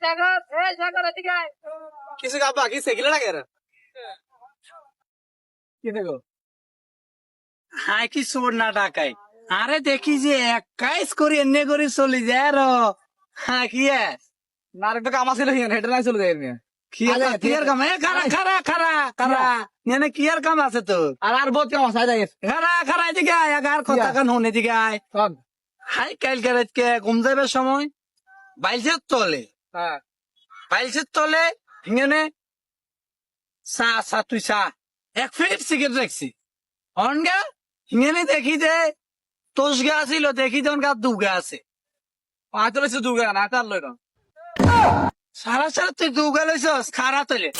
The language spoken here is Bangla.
সাগর এই সাগর এদিকে কিছু গাবা কি সেগিলে লাগে রে কি দেখো হাই কি চোর না ডাকাই। আরে দেখি যে একাইশ করি এনে করে চলি যায় হ্যাঁ কি না আরেকটা কাম আছে হিয়ান হেডে নাই চলে যায় কি আর কাম? খারা খারা খারা খারা নেনে কি আর কাম আছে তো আর আর বহুত কাম আছে? যাই খারা খারা এদিকে আয়। আগার কথা কান হন এদিকে আয়। হাই ঘুম যাবে সময়? বাইলসের তলে। হ্যাঁ। বাইলসের তলে চা চা তুই চা। এক ফিট সিগারেট রাখছি। অনগা হিঙেনে দেখি দে তোষ গা আছিল, দেখি দে অনগা দুগা আছে। পাঁচ লইছে দুগা না তার লই না সারা সারা তুই দুগা লইছস খারা তলে।